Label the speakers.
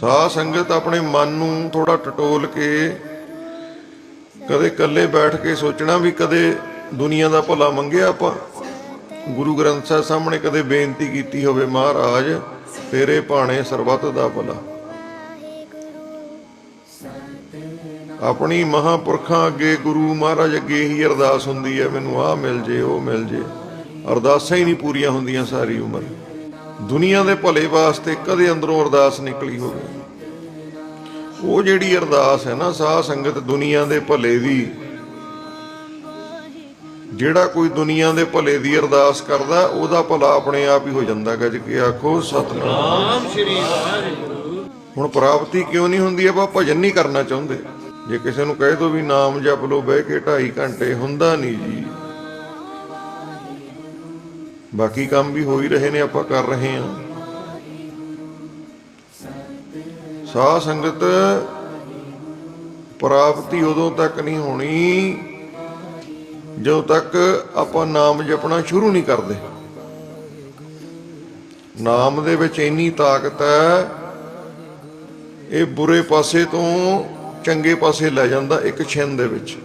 Speaker 1: ਸਾਧ ਸੰਗਤ ਆਪਣੇ ਮਨ ਨੂੰ ਥੋੜਾ ਟਟੋਲ ਕੇ, ਕਦੇ ਇਕੱਲੇ ਬੈਠ ਕੇ ਸੋਚਣਾ ਵੀ ਕਦੇ ਦੁਨੀਆ ਦਾ ਭਲਾ ਮੰਗਿਆ ਆਪਾਂ। ਗੁਰੂ ਗ੍ਰੰਥ ਸਾਹਿਬ ਸਾਹਮਣੇ ਕਦੇ ਬੇਨਤੀ ਕੀਤੀ ਹੋਵੇ, ਮਹਾਰਾਜ, ਤੇਰੇ ਭਾਣੇ ਸਰਬੱਤ ਦਾ ਭਲਾ। ਆਪਣੀ ਮਹਾਪੁਰਖਾਂ ਅੱਗੇ ਗੁਰੂ ਮਹਾਰਾਜ ਅੱਗੇ ਹੀ ਅਰਦਾਸ ਹੁੰਦੀ ਹੈ, ਮੈਨੂੰ ਆਹ ਮਿਲ ਜੇ, ਉਹ ਮਿਲ ਜੇ। ਅਰਦਾਸਾਂ ਹੀ ਨਹੀਂ ਪੂਰੀਆਂ ਹੁੰਦੀਆਂ ਸਾਰੀ ਉਮਰ। ਦੁਨੀਆ ਦੇ ਭਲੇ ਵਾਸਤੇ ਕਦੇ ਅੰਦਰੋਂ ਅਰਦਾਸ ਨਿਕਲੀ ਹੋਵੇ। ਉਹ ਜਿਹੜੀ ਅਰਦਾਸ ਹੈ ਨਾ ਸਾਧ ਸੰਗਤ ਦੁਨੀਆ ਦੇ ਭਲੇ ਦੀ ਜਿਹੜਾ ਕੋਈ ਦੁਨੀਆ ਦੇ ਭਲੇ ਦੀ ਅਰਦਾਸ ਕਰਦਾ ਉਹਦਾ ਭਲਾ ਆਪਣੇ ਆਪ ਹੀ ਹੋ ਜਾਂਦਾ ਗੱਜ ਕੇ ਆਖੋ ਸਤਨਾਮ।
Speaker 2: ਨਾਮ ਸ਼੍ਰੀ ਵਾਹਿਗੁਰੂ।
Speaker 1: ਹੁਣ ਪ੍ਰਾਪਤੀ ਕਿਉਂ ਨਹੀਂ ਹੁੰਦੀ ਆਪਾਂ ਭਜਨ ਨਹੀਂ ਕਰਨਾ ਚਾਹੁੰਦੇ। ਜੇ ਕਿਸੇ ਨੂੰ ਕਹੇ ਦੋ ਵੀ ਨਾਮ ਜਪ ਲੋ ਬਹਿ ਕੇ 2.5 ਘੰਟੇ ਹੁੰਦਾ ਨਹੀਂ ਜੀ। ਬਾਕੀ ਕੰਮ ਵੀ ਹੋ ਹੀ ਰਹੇ ਨੇ, ਆਪਾਂ ਕਰ ਰਹੇ ਹਾਂ। ਸਾਧ ਸੰਗਤ ਪ੍ਰਾਪਤੀ ਉਦੋਂ ਤੱਕ ਨਹੀਂ ਹੋਣੀ, ਜਦੋਂ ਤੱਕ ਆਪਾਂ ਨਾਮ ਜਪਣਾ ਸ਼ੁਰੂ ਨਹੀਂ ਕਰਦੇ। ਨਾਮ ਦੇ ਵਿੱਚ ਇੰਨੀ ਤਾਕਤ ਹੈ, ਇਹ ਬੁਰੇ ਪਾਸੇ ਤੋਂ ਚੰਗੇ ਪਾਸੇ ਲੈ ਜਾਂਦਾ ਇੱਕ ਛਿੰਨ ਦੇ ਵਿੱਚ।